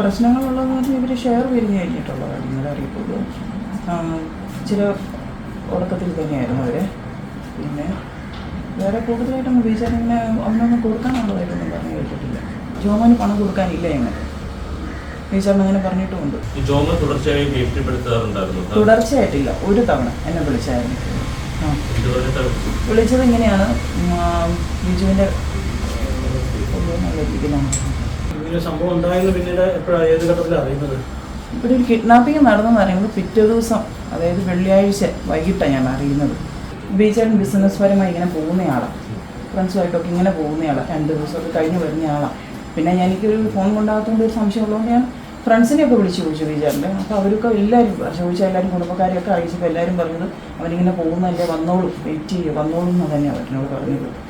പ്രശ്നങ്ങളുള്ളതെന്ന് പറഞ്ഞാൽ ഇവർ ഷെയർ പിരിഞ്ഞ് കഴിഞ്ഞിട്ടുള്ള കാര്യങ്ങൾ അറിയത്തുള്ളൂ ആ, ചില ഉറക്കത്തിൽ തന്നെയായിരുന്നു അവർ പിന്നെ വേറെ കൂടുതലായിട്ടൊന്നും വിചാരം ഇങ്ങനെ ഒന്നൊന്നും കൊടുക്കാനുള്ളതായിട്ടൊന്നും പറഞ്ഞു കേട്ടിട്ടില്ല ജോമോന് പണം കൊടുക്കാനില്ല ഞങ്ങൾ വിചാരണ അങ്ങനെ പറഞ്ഞിട്ടുമുണ്ട് തുടർച്ചയായിട്ടില്ല ഒരു തവണ എന്നെ വിളിച്ചായിരുന്നു വിളിച്ചത് ഇങ്ങനെയാണ് ബിജുവിന്റെ രീതിയിലാണ് സംഭവം ഘട്ടത്തിലാണ് അറിയുന്നത്? ഇവിടെ ഒരു കിഡ്നാപ്പിംഗ് നടന്നെന്ന് പറയുന്നത് പിറ്റേ ദിവസം അതായത് വെള്ളിയാഴ്ച വൈകിട്ടാണ് ഞാൻ അറിയുന്നത്. ബീച്ചേട്ടൻ ബിസിനസ് പരമായി ഇങ്ങനെ പോകുന്നയാളാണ് ഫ്രണ്ട്സുമായിട്ടൊക്കെ ഇങ്ങനെ പോകുന്നയാളാണ് രണ്ട് ദിവസമൊക്കെ കഴിഞ്ഞ് വരുന്നയാളാണ് പിന്നെ എനിക്കൊരു ഫോൺ കൊണ്ടാകത്തോണ്ട് ഒരു സംശയം ഉള്ളതുകൊണ്ട് ഞാൻ ഫ്രണ്ട്സിനെയൊക്കെ വിളിച്ച് ചോദിച്ചു ബീച്ചേട്ടന്റെ അപ്പോൾ അവരൊക്കെ എല്ലാവരും ചോദിച്ചാൽ എല്ലാവരും കുടുംബക്കാരെയൊക്കെ അയച്ചപ്പോൾ എല്ലാവരും പറഞ്ഞത് അവനിങ്ങനെ പോകുന്നതല്ലേ വന്നോളൂ വെയിറ്റ് ചെയ്യുക വന്നോളൂ എന്ന് തന്നെയാണ് അവരിനോട് പറഞ്ഞത്.